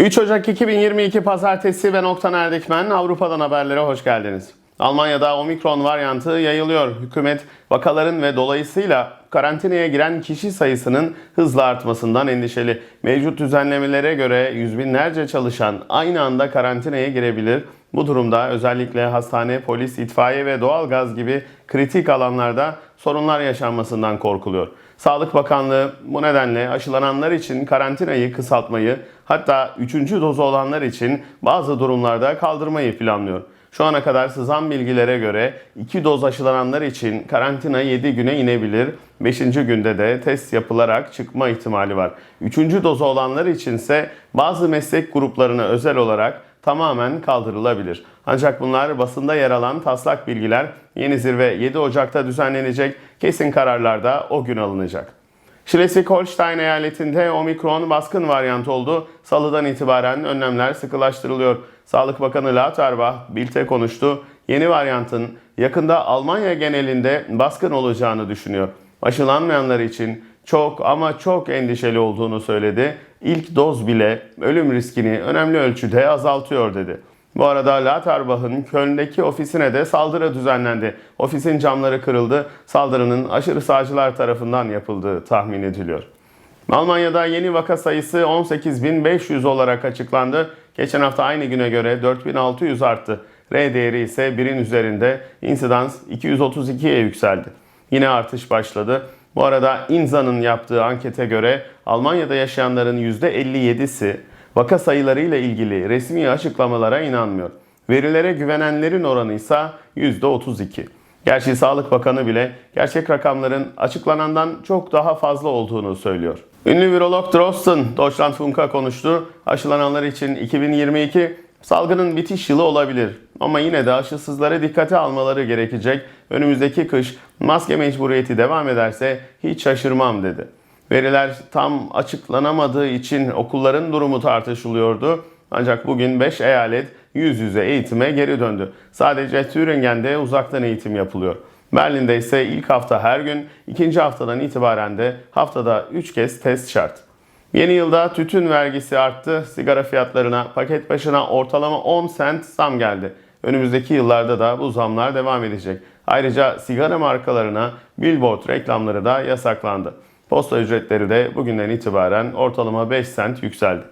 3 Ocak 2022 Pazartesi ve Nokta Erdikmen Avrupa'dan haberlere hoş geldiniz. Almanya'da omikron varyantı yayılıyor. Hükümet vakaların ve dolayısıyla karantinaya giren kişi sayısının hızla artmasından endişeli. Mevcut düzenlemelere göre yüz binlerce çalışan aynı anda karantinaya girebilir. Bu durumda özellikle hastane, polis, itfaiye ve doğalgaz gibi kritik alanlarda sorunlar yaşanmasından korkuluyor. Sağlık Bakanlığı bu nedenle aşılananlar için karantinayı kısaltmayı hatta 3. dozu olanlar için bazı durumlarda kaldırmayı planlıyor. Şu ana kadar sızan bilgilere göre 2 doz aşılananlar için karantina 7 güne inebilir. 5. günde de test yapılarak çıkma ihtimali var. 3. dozu olanlar içinse bazı meslek gruplarına özel olarak tamamen kaldırılabilir. Ancak bunlar basında yer alan taslak bilgiler yeni zirve 7 Ocak'ta düzenlenecek kesin kararlarda o gün alınacak. Schleswig-Holstein eyaletinde omikron baskın varyant oldu. Salıdan itibaren önlemler sıkılaştırılıyor. Sağlık Bakanı Lauterbach Bild'e konuştu. Yeni varyantın yakında Almanya genelinde baskın olacağını düşünüyor. Aşılanmayanlar için çok ama çok endişeli olduğunu söyledi. İlk doz bile ölüm riskini önemli ölçüde azaltıyor dedi. Bu arada Lauterbach'ın Köln'deki ofisine de saldırı düzenlendi. Ofisin camları kırıldı. Saldırının aşırı sağcılar tarafından yapıldığı tahmin ediliyor. Almanya'da yeni vaka sayısı 18.500 olarak açıklandı. Geçen hafta aynı güne göre 4600 arttı. R değeri ise 1'in üzerinde. İnsidans 232'ye yükseldi. Yine artış başladı. Bu arada İnza'nın yaptığı ankete göre Almanya'da yaşayanların %57'si vaka sayılarıyla ilgili resmi açıklamalara inanmıyor. Verilere güvenenlerin oranı ise %32. Gerçi Sağlık Bakanı bile gerçek rakamların açıklanandan çok daha fazla olduğunu söylüyor. Ünlü virolog Drosten Deutschlandfunk'a konuştu. Aşılananlar için 2022 salgının bitiş yılı olabilir. Ama yine de aşısızlara dikkate almaları gerekecek. Önümüzdeki kış maske mecburiyeti devam ederse hiç şaşırmam dedi. Veriler tam açıklanamadığı için okulların durumu tartışılıyordu. Ancak bugün 5 eyalet yüz yüze eğitime geri döndü. Sadece Thüringen'de uzaktan eğitim yapılıyor. Berlin'de ise ilk hafta her gün, ikinci haftadan itibaren de haftada 3 kez test şart. Yeni yılda tütün vergisi arttı. Sigara fiyatlarına paket başına ortalama 10 sent zam geldi. Önümüzdeki yıllarda da bu zamlar devam edecek. Ayrıca sigara markalarına billboard reklamları da yasaklandı. Posta ücretleri de bugünden itibaren ortalama 5 sent yükseldi.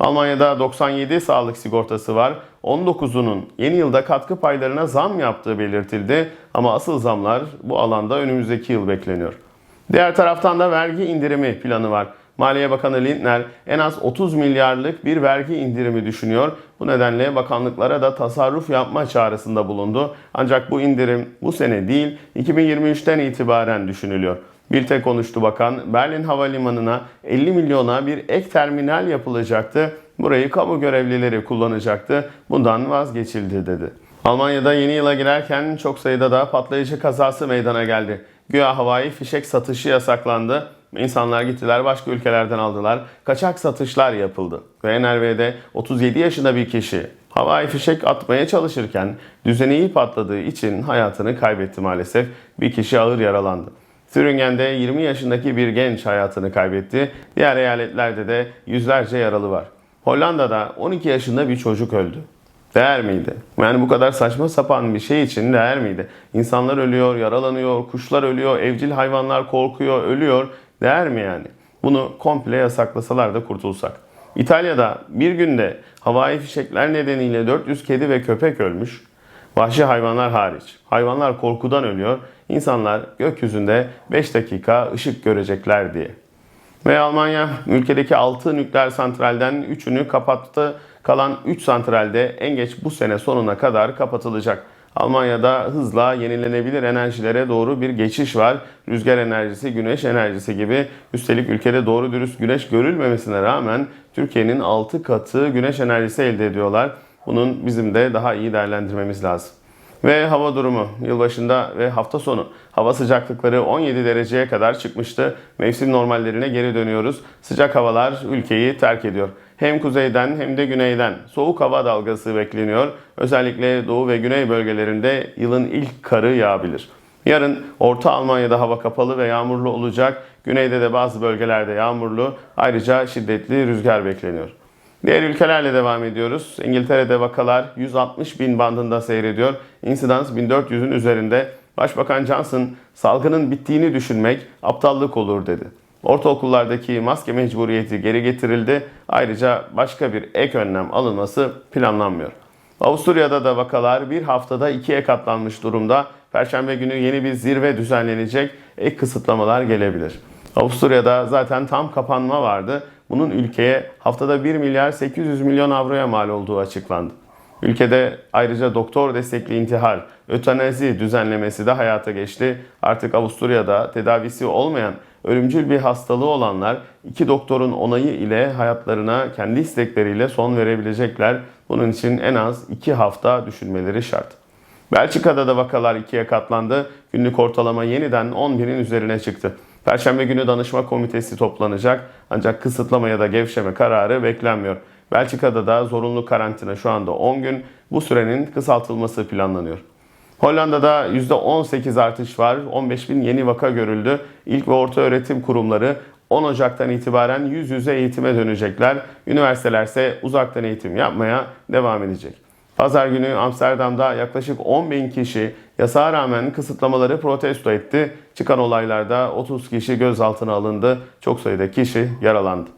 Almanya'da 97 sağlık sigortası var. 19'unun yeni yılda katkı paylarına zam yaptığı belirtildi ama asıl zamlar bu alanda önümüzdeki yıl bekleniyor. Diğer taraftan da vergi indirimi planı var. Maliye Bakanı Lindner en az 30 milyarlık bir vergi indirimi düşünüyor. Bu nedenle bakanlıklara da tasarruf yapma çağrısında bulundu. Ancak bu indirim bu sene değil 2023'ten itibaren düşünülüyor. Bild'e konuştu bakan. Berlin Havalimanı'na 50 milyona bir ek terminal yapılacaktı. Burayı kamu görevlileri kullanacaktı. Bundan vazgeçildi dedi. Almanya'da yeni yıla girerken çok sayıda da patlayıcı kazası meydana geldi. Güya havai fişek satışı yasaklandı. İnsanlar gittiler başka ülkelerden aldılar. Kaçak satışlar yapıldı. Ve NRV'de 37 yaşında bir kişi havai fişek atmaya çalışırken düzeneği patladığı için hayatını kaybetti maalesef. Bir kişi ağır yaralandı. Thüringen'de 20 yaşındaki bir genç hayatını kaybetti. Diğer eyaletlerde de yüzlerce yaralı var. Hollanda'da 12 yaşında bir çocuk öldü. Değer miydi? Yani bu kadar saçma sapan bir şey için değer miydi? İnsanlar ölüyor, yaralanıyor, kuşlar ölüyor, evcil hayvanlar korkuyor, ölüyor. Değer mi yani? Bunu komple yasaklasalar da kurtulsak. İtalya'da bir günde havai fişekler nedeniyle 400 kedi ve köpek ölmüş. Vahşi hayvanlar hariç. Hayvanlar korkudan ölüyor. İnsanlar gökyüzünde 5 dakika ışık görecekler diye. Ve Almanya ülkedeki 6 nükleer santralden 3'ünü kapattı. Kalan 3 santralde en geç bu sene sonuna kadar kapatılacak. Almanya'da hızla yenilenebilir enerjilere doğru bir geçiş var. Rüzgar enerjisi, güneş enerjisi gibi. Üstelik ülkede doğru dürüst güneş görülmemesine rağmen Türkiye'nin 6 katı güneş enerjisi elde ediyorlar. Bunun bizim de daha iyi değerlendirmemiz lazım. Ve hava durumu yılbaşında ve hafta sonu hava sıcaklıkları 17 dereceye kadar çıkmıştı. Mevsim normallerine geri dönüyoruz. Sıcak havalar ülkeyi terk ediyor. Hem kuzeyden hem de güneyden soğuk hava dalgası bekleniyor. Özellikle doğu ve güney bölgelerinde yılın ilk karı yağabilir. Yarın Orta Almanya'da hava kapalı ve yağmurlu olacak. Güneyde de bazı bölgelerde yağmurlu. Ayrıca şiddetli rüzgar bekleniyor. Diğer ülkelerle devam ediyoruz. İngiltere'de vakalar 160 bin bandında seyrediyor. İnsidans 1400'ün üzerinde. Başbakan Johnson salgının bittiğini düşünmek aptallık olur dedi. Ortaokullardaki maske mecburiyeti geri getirildi. Ayrıca başka bir ek önlem alınması planlanmıyor. Avusturya'da da vakalar bir haftada ikiye katlanmış durumda. Perşembe günü yeni bir zirve düzenlenecek. Ek kısıtlamalar gelebilir. Avusturya'da zaten tam kapanma vardı. Bunun ülkeye haftada 1 milyar 800 milyon avroya mal olduğu açıklandı. Ülkede ayrıca doktor destekli intihar, ötenazi düzenlemesi de hayata geçti. Artık Avusturya'da tedavisi olmayan ölümcül bir hastalığı olanlar iki doktorun onayı ile hayatlarına kendi istekleriyle son verebilecekler. Bunun için en az iki hafta düşünmeleri şart. Belçika'da da vakalar ikiye katlandı. Günlük ortalama yeniden 11'in üzerine çıktı. Perşembe günü danışma komitesi toplanacak ancak kısıtlama ya da gevşeme kararı beklenmiyor. Belçika'da da zorunlu karantina şu anda 10 gün. Bu sürenin kısaltılması planlanıyor. Hollanda'da %18 artış var. 15 bin yeni vaka görüldü. İlk ve orta öğretim kurumları 10 Ocak'tan itibaren yüz yüze eğitime dönecekler. Üniversiteler ise uzaktan eğitim yapmaya devam edecek. Pazar günü Amsterdam'da yaklaşık 10 bin kişi yasağa rağmen kısıtlamaları protesto etti. Çıkan olaylarda 30 kişi gözaltına alındı. Çok sayıda kişi yaralandı.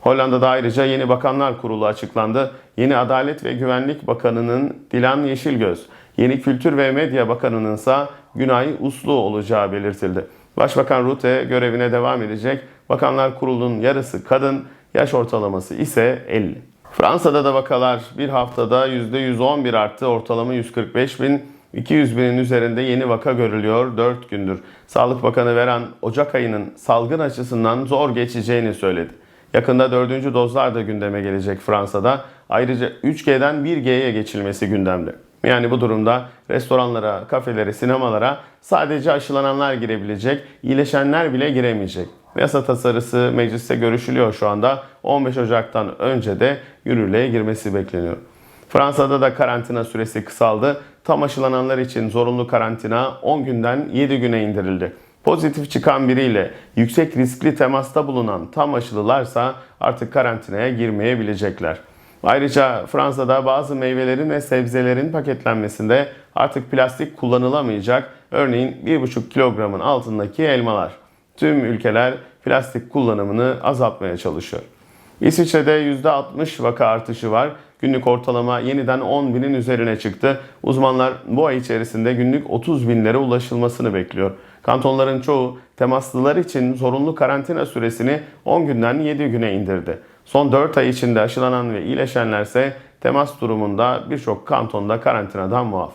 Hollanda'da ayrıca yeni bakanlar kurulu açıklandı. Yeni Adalet ve Güvenlik Bakanı'nın Dilan Yeşilgöz, yeni Kültür ve Medya Bakanı'nın ise Günay Uslu olacağı belirtildi. Başbakan Rutte görevine devam edecek. Bakanlar Kurulu'nun yarısı kadın, yaş ortalaması ise 50. Fransa'da da vakalar bir haftada %111 arttı. Ortalama 145 bin. 200 binin üzerinde yeni vaka görülüyor 4 gündür. Sağlık Bakanı Veren Ocak ayının salgın açısından zor geçeceğini söyledi. Yakında dördüncü dozlar da gündeme gelecek Fransa'da. Ayrıca 3G'den 1G'ye geçilmesi gündemde. Yani bu durumda restoranlara, kafelere, sinemalara sadece aşılananlar girebilecek, iyileşenler bile giremeyecek. Yasa tasarısı mecliste görüşülüyor şu anda. 15 Ocak'tan önce de yürürlüğe girmesi bekleniyor. Fransa'da da karantina süresi kısaldı. Tam aşılananlar için zorunlu karantina 10 günden 7 güne indirildi. Pozitif çıkan biriyle yüksek riskli temasta bulunan tam aşılılarsa artık karantinaya girmeyebilecekler. Ayrıca Fransa'da bazı meyvelerin ve sebzelerin paketlenmesinde artık plastik kullanılamayacak. Örneğin 1,5 kilogramın altındaki elmalar. Tüm ülkeler plastik kullanımını azaltmaya çalışıyor. İsviçre'de %60 vaka artışı var. Günlük ortalama yeniden 10 binin üzerine çıktı. Uzmanlar bu ay içerisinde günlük 30 binlere ulaşılmasını bekliyor. Kantonların çoğu temaslılar için zorunlu karantina süresini 10 günden 7 güne indirdi. Son 4 ay içinde aşılanan ve iyileşenlerse temas durumunda birçok kantonda karantinadan muaf.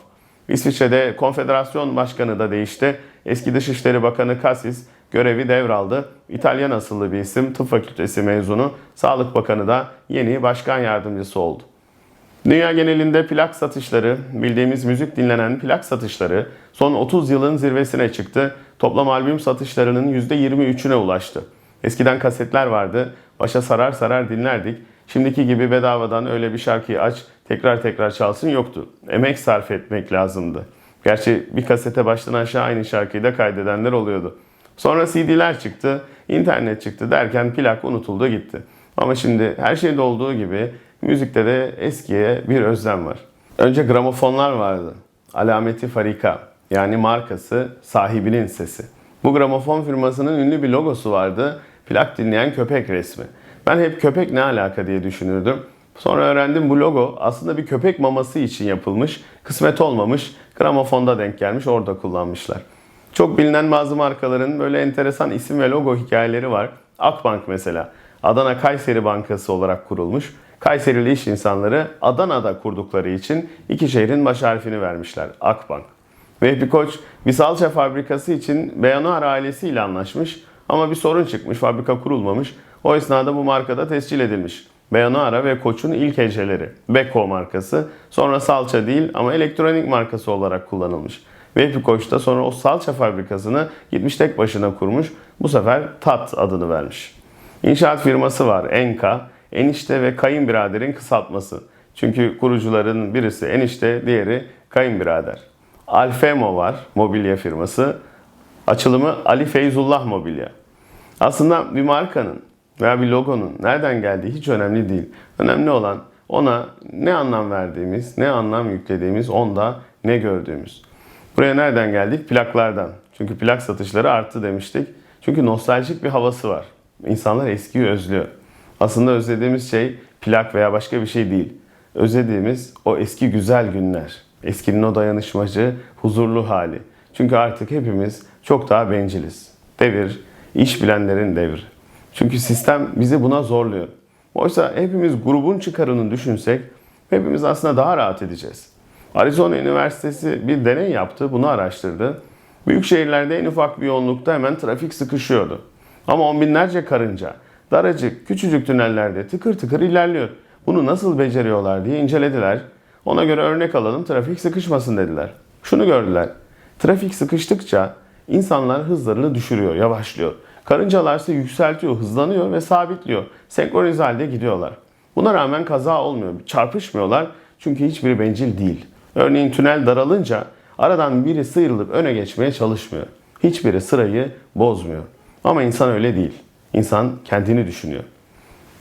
İsviçre'de konfederasyon başkanı da değişti. Eski Dışişleri Bakanı Kassis görevi devraldı. İtalyan asıllı bir isim, tıp fakültesi mezunu. Sağlık Bakanı da yeni başkan yardımcısı oldu. Dünya genelinde plak satışları, bildiğimiz müzik dinlenen plak satışları son 30 yılın zirvesine çıktı. Toplam albüm satışlarının %23'üne ulaştı. Eskiden kasetler vardı, başa sarar sarar dinlerdik. Şimdiki gibi bedavadan öyle bir şarkıyı aç, tekrar tekrar çalsın yoktu. Emek sarf etmek lazımdı. Gerçi bir kasete baştan aşağı aynı şarkıyı da kaydedenler oluyordu. Sonra CD'ler çıktı, internet çıktı derken plak unutuldu gitti. Ama şimdi her şeyde olduğu gibi müzikte de eskiye bir özlem var. Önce gramofonlar vardı. Alameti farika yani markası sahibinin sesi. Bu gramofon firmasının ünlü bir logosu vardı. Plak dinleyen köpek resmi. Ben hep köpek ne alaka diye düşünürdüm. Sonra öğrendim bu logo aslında bir köpek maması için yapılmış. Kısmet olmamış. Gramofonda denk gelmiş orada kullanmışlar. Çok bilinen bazı markaların böyle enteresan isim ve logo hikayeleri var. Akbank mesela. Adana Kayseri Bankası olarak kurulmuş. Kayserili iş insanları Adana'da kurdukları için iki şehrin baş harfini vermişler. Akbank. Vehbi Koç bir fabrikası için Beyanuar ailesiyle anlaşmış ama bir sorun çıkmış, fabrika kurulmamış. O esnada bu markada tescil edilmiş. Beyanuara ve Koç'un ilk heceleri. Beko markası. Sonra salça değil ama elektronik markası olarak kullanılmış. Vehbi Koç da sonra o salça fabrikasını gitmiş tek başına kurmuş. Bu sefer Tat adını vermiş. İnşaat firması var Enka. Enişte ve kayınbiraderin kısaltması. Çünkü kurucuların birisi enişte, diğeri kayınbirader. Alfemo var, mobilya firması. Açılımı Ali Feyzullah Mobilya. Aslında bir markanın veya bir logonun nereden geldiği hiç önemli değil. Önemli olan ona ne anlam verdiğimiz, ne anlam yüklediğimiz, onda ne gördüğümüz. Buraya nereden geldik? Plaklardan. Çünkü plak satışları arttı demiştik. Çünkü nostaljik bir havası var. İnsanlar eskiyi özlüyor. Aslında özlediğimiz şey plak veya başka bir şey değil. Özlediğimiz o eski güzel günler. Eskinin o dayanışmacı, huzurlu hali. Çünkü artık hepimiz çok daha benciliz. Devir, iş bilenlerin devri. Çünkü sistem bizi buna zorluyor. Oysa hepimiz grubun çıkarını düşünsek hepimiz aslında daha rahat edeceğiz. Arizona Üniversitesi bir deney yaptı, bunu araştırdı. Büyük şehirlerde en ufak bir yoğunlukta hemen trafik sıkışıyordu. Ama on binlerce karınca daracık, küçücük tünellerde tıkır tıkır ilerliyor. Bunu nasıl beceriyorlar diye incelediler. Ona göre örnek alalım, trafik sıkışmasın dediler. Şunu gördüler. Trafik sıkıştıkça insanlar hızlarını düşürüyor, yavaşlıyor. Karıncalar ise yükseltiyor, hızlanıyor ve sabitliyor. Senkronize halde gidiyorlar. Buna rağmen kaza olmuyor, çarpışmıyorlar çünkü hiçbiri bencil değil. Örneğin tünel daralınca aradan biri sıyrılıp öne geçmeye çalışmıyor. Hiçbiri sırayı bozmuyor. Ama insan öyle değil. İnsan kendini düşünüyor.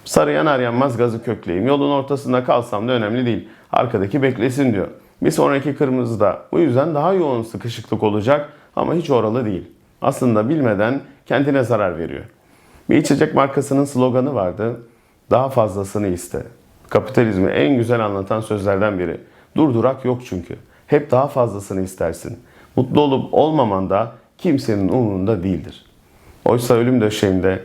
Sarı yanar yanmaz gazı kökleyeyim. Yolun ortasında kalsam da önemli değil. Arkadaki beklesin diyor. Bir sonraki kırmızıda. Bu yüzden daha yoğun sıkışıklık olacak ama hiç oralı değil. Aslında bilmeden kendine zarar veriyor. Bir içecek markasının sloganı vardı. Daha fazlasını iste. Kapitalizmi en güzel anlatan sözlerden biri. Durdurak yok çünkü. Hep daha fazlasını istersin. Mutlu olup olmaman da kimsenin umurunda değildir. Oysa ölüm döşeğimde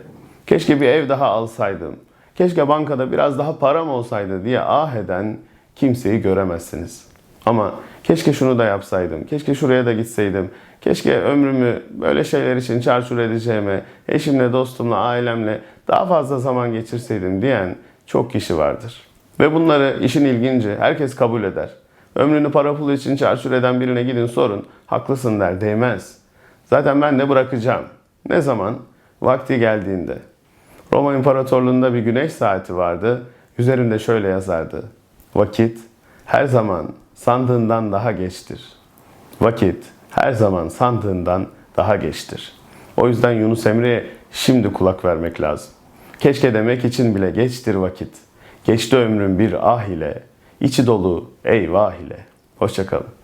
keşke bir ev daha alsaydım, keşke bankada biraz daha param olsaydı diye ah eden kimseyi göremezsiniz. Ama keşke şunu da yapsaydım, keşke şuraya da gitseydim, keşke ömrümü böyle şeyler için çarçur edeceğime, eşimle, dostumla, ailemle daha fazla zaman geçirseydim diyen çok kişi vardır. Ve bunları işin ilginci herkes kabul eder. Ömrünü para pulu için çarçur eden birine gidin sorun, haklısın der, değmez. Zaten ben de bırakacağım. Ne zaman? Vakti geldiğinde. Roma İmparatorluğu'nda bir güneş saati vardı. Üzerinde şöyle yazardı. Vakit her zaman sandığından daha geçtir. Vakit her zaman sandığından daha geçtir. O yüzden Yunus Emre'ye şimdi kulak vermek lazım. Keşke demek için bile geçtir vakit. Geçti ömrüm bir ah ile, içi dolu eyvah ile. Hoşçakalın.